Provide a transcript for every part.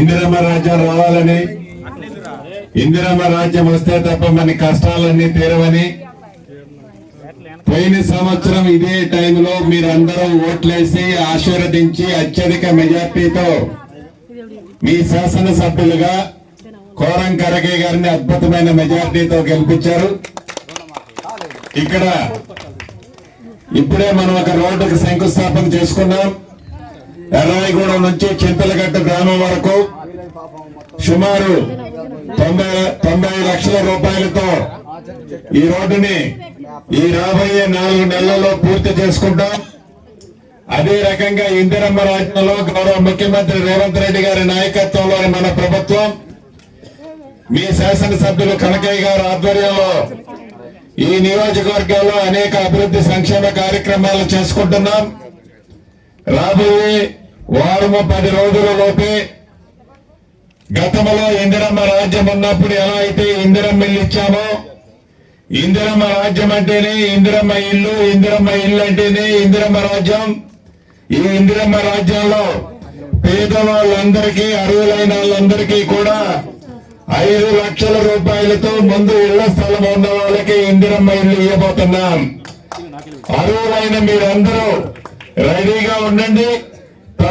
ఇందిరమ్మ రాజ్యం రావాలని. ఇందిరమ్మ రాజ్యం వస్తే తప్ప మన కష్టాలన్నీ తీరవని. పోయిన సంవత్సరం ఇదే టైంలో మీరందరూ ఓట్లేసి ఆశీర్వదించి అత్యధిక మెజార్టీతో మీ శాసనసభ్యులుగా కోరం కరగే గారిని అద్భుతమైన మెజార్టీతో గెలిపించారు. ఇక్కడ ఇప్పుడే మనం ఒక రోడ్డుకు శంకుస్థాపన చేసుకున్నాం. ఎర్రాయిగూడెం నుంచి చింతలగట్ట గ్రామం వరకు సుమారు తొంభై తొంభై లక్షల రూపాయలతో ఈ రోడ్డుని ఈ రాబోయే నాలుగు నెలల్లో పూర్తి చేసుకుంటాం. అదే రకంగా ఇందిరమ్మ రాజ్యంలో గౌరవ ముఖ్యమంత్రి రేవంత్ రెడ్డి గారి నాయకత్వంలోని మన ప్రభుత్వం మీ శాసనసభ్యులు కనకయ్య గారి ఆధ్వర్యంలో ఈ నియోజకవర్గంలో అనేక అభివృద్ధి సంక్షేమ కార్యక్రమాలు చేసుకుంటున్నాం. రాబోయే వారము పది రోజుల లోపే గతంలో ఇందిరమ్మ రాజ్యం ఉన్నప్పుడు ఎలా అయితే ఇందిరమ్మ ఇల్లు ఇచ్చామో ఇందిరమ్మ రాజ్యం అంటేనే ఇందిరమ్మ ఇల్లు ఇందిరమ్మ ఇల్లు అంటేనే ఇందిరమ్మ రాజ్యం. ఈ ఇందిరమ్మ రాజ్యంలో పేదవాళ్ళందరికీ అర్హులైన వాళ్ళందరికీ కూడా ఐదు లక్షల రూపాయలతో ముందు ఇళ్ళ స్థలం ఉన్న వాళ్ళకి ఇందిరమ్మ ఇల్లు ఇవ్వబోతున్నాం. అర్హులైన మీరందరూ రెడీగా ఉండండి.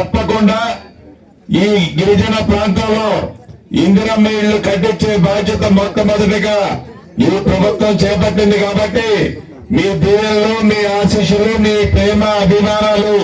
తప్పకుండా ఈ గిరిజన ప్రాంతంలో ఇందిరమ్మ ఇళ్ళు కట్టించే బాధ్యత మొట్టమొదటిగా ఈ ప్రభుత్వం చేపట్టింది కాబట్టి మీ దీవెనలు మీ ఆశీస్సులు మీ ప్రేమ అభిమానాలు